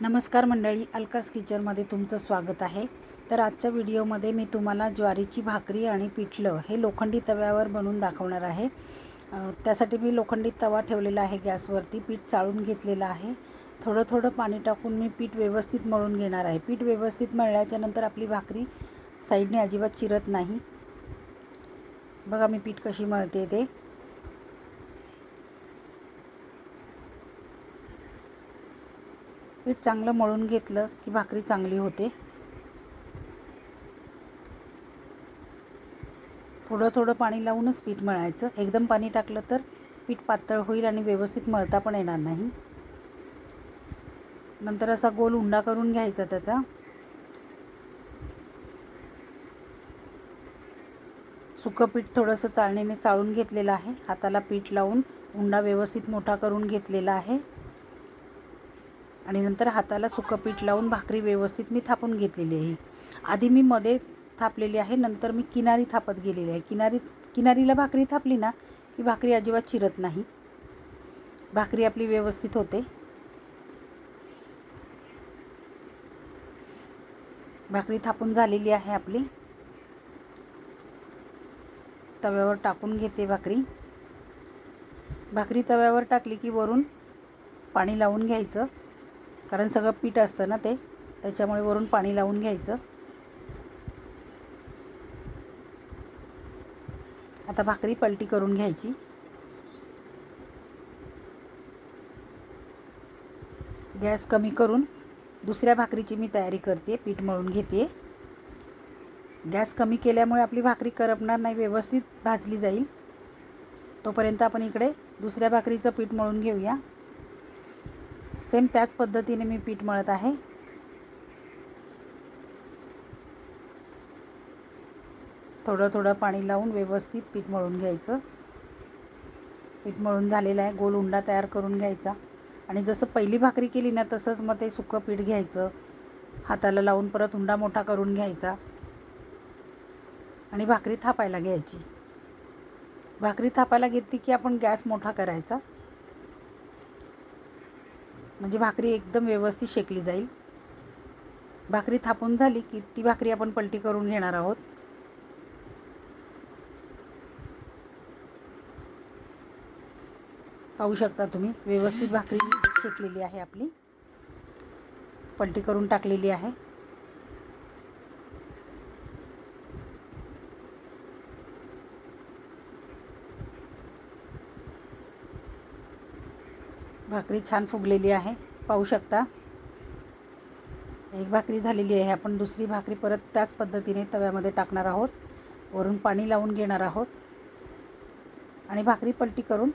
नमस्कार मंडळी अलकास किचनमध्ये तुमचं स्वागत आहे. तर आजच्या व्हिडिओमध्ये मी तुम्हाला ज्वारीची भाकरी आणि पिठलं हे लोखंडी तव्यावर बनवून दाखवणार आहे. त्यासाठी मी लोखंडी तवा ठेवलेला आहे गॅसवरती पीठ चाळून घेतलेलं आहे. थोडं थोडं पाणी टाकून मी पीठ व्यवस्थित मळून घेणार आहे. पीठ व्यवस्थित मळल्याच्या नंतर आपली भाकरी साईडने अजिबात चिरत नाही. बघा मी पीठ कशी मळते ते. पीठ चांगलं मळून घेतलं की भाकरी चांगली होते. थोडं थोडं पाणी लावूनच पीठ मळायचं. एकदम पाणी टाकलं तर पीठ पातळ होईल आणि व्यवस्थित मळता पण येणार नाही. नंतर असा गोल उंडा करून घ्यायचा त्याचा. सुकं पीठ थोडंसं चाळणीने चाळून घेतलेलं आहे. हाताला पीठ लावून उंडा व्यवस्थित मोठा करून घेतलेला आहे. आणि नंतर हाताला सुकं पीठ लावून भाकरी व्यवस्थित मी थापून घेतलेली आहे. आधी मी मध्ये थापलेली आहे नंतर मी किनारी थापत गेलेली आहे. किनारी किनारीला भाकरी थापली ना की भाकरी अजिबात चिरत नाही. भाकरी आपली व्यवस्थित होते. भाकरी थापून झालेली आहे आपली. तव्यावर टाकून घेते भाकरी. भाकरी तव्यावर टाकली की वरून पाणी लावून घ्यायचं. कारण सगळं पीठ असतं ना ते त्याच्यामुळे वरून पाणी लावून घ्यायचं. आता भाकरी पलटी करून घ्यायची. गॅस कमी करून दुसऱ्या भाकरीची मी तयारी करते पीठ मळून घेते गॅस कमी केल्यामुळे आपली भाकरी करपणार नाही व्यवस्थित भाजली जाईल. तोपर्यंत आपण इकडे दुसऱ्या भाकरीचं पीठ मळून घेऊया. सेम त्याच पद्धतीने मी पीठ मळत आहे. थोडं थोडं पाणी लावून व्यवस्थित पीठ मळून घ्यायचं. पीठ मळून झालेलं आहे गोल उंडा तयार करून घ्यायचा. आणि जसं पहिली भाकरी केली ना तसंच मग ते सुकं पीठ घ्यायचं. हाताला लावून परत उंडा मोठा करून घ्यायचा. आणि भाकरी थापायला घ्यायची. भाकरी थापायला घेतली की आपण गॅस मोठा करायचा. म्हणजे भाकरी एकदम व्यवस्थित शेकली जाईल. भाकरी थापून झाली की ती भाकरी आपण पलटी करून घेणार आहोत. पाहू शकता तुम्ही व्यवस्थित भाकरी शेकलेली आहे आपली. पलटी करून टाकलेली आहे. भाकरी छान फुगलेली आहे. पाहू शकता. एक भाकरी झालेली आहे. आपण दुसरी भाकरी परत त्याच पद्धतीने तव्यामध्ये टाकणार आहोत. वरून पाणी लावून घेणार आहोत. आणि भाकरी पलटी करून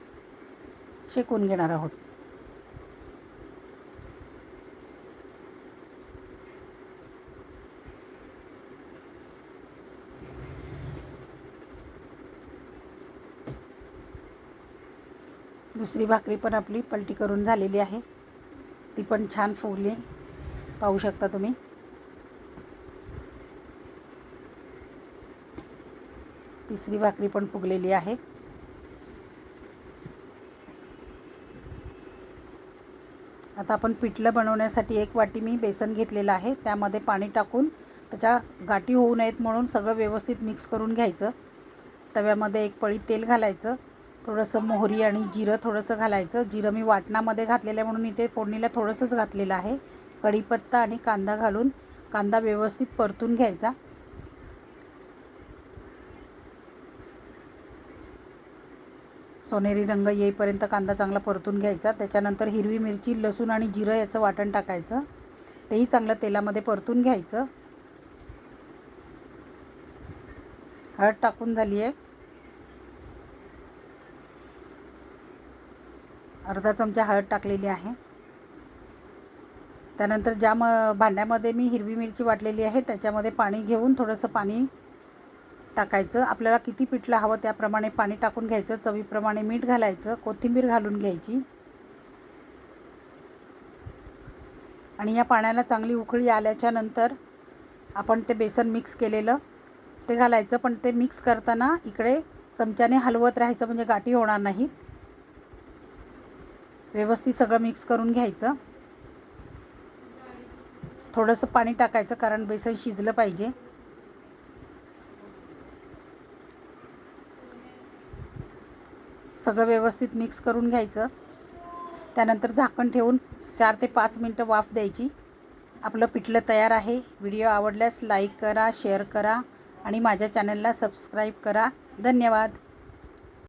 शेकून घेणार आहोत. दुसरी भाकरी पण आपली पलटी करून झालेली आहे. ती पण छान फुगली पाहू शकता तुम्ही. तिसरी भाकरी पण फुगलेली आहे. आता आपण पिठलं बनवण्यासाठी एक वाटी मी बेसन घेतलेलं आहे. त्यामध्ये पाणी टाकून त्याच्या गाठी होऊ नयेत म्हणून सगळं व्यवस्थित मिक्स करून घ्यायचं. तव्यामध्ये एक पळी तेल घालायचं. थोडंसं मोहरी आणि जिरं थोडंसं घालायचं. जिरं मी वाटणामध्ये घातलेलं आहे म्हणून इथे फोडणीला थोडंसंच घातलेलं आहे. कढीपत्ता आणि कांदा घालून कांदा व्यवस्थित परतून घ्यायचा. सोनेरी रंग येईपर्यंत कांदा चांगला परतून घ्यायचा. त्याच्यानंतर हिरवी मिरची लसूण आणि जिरं याचं वाटण टाकायचं. तेही चांगलं तेलामध्ये परतून घ्यायचं. हळद टाकून झाली आहे. अर्धा चमचा हळद टाकलेली आहे. त्यानंतर ज्या म भांड्यामध्ये मी हिरवी मिरची वाटलेली आहे त्याच्यामध्ये पाणी घेऊन थोडंसं पाणी टाकायचं. आपल्याला किती पिठलं हवं त्याप्रमाणे पाणी टाकून घ्यायचं. चवीप्रमाणे मीठ घालायचं. कोथिंबीर घालून घ्यायची. आणि या पाण्याला चांगली उकळी आल्याच्यानंतर आपण ते बेसन मिक्स केलेलं ते घालायचं. पण ते मिक्स करताना इकडे चमच्याने हलवत राहायचं म्हणजे गाठी होणार नाहीत व्यवस्थित सगळं मिक्स करून घ्यायचं. थोडंसं पाणी टाकायचं कारण बेसन शिजलं पाहिजे. सगळं व्यवस्थित मिक्स करून घ्यायचं. त्यानंतर झाकण ठेवून चार ते पाच मिनटं वाफ द्यायची. आपलं पिठलं तयार आहे. व्हिडिओ आवडल्यास लाईक करा शेअर करा आणि माझ्या चॅनलला सबस्क्राईब करा. धन्यवाद.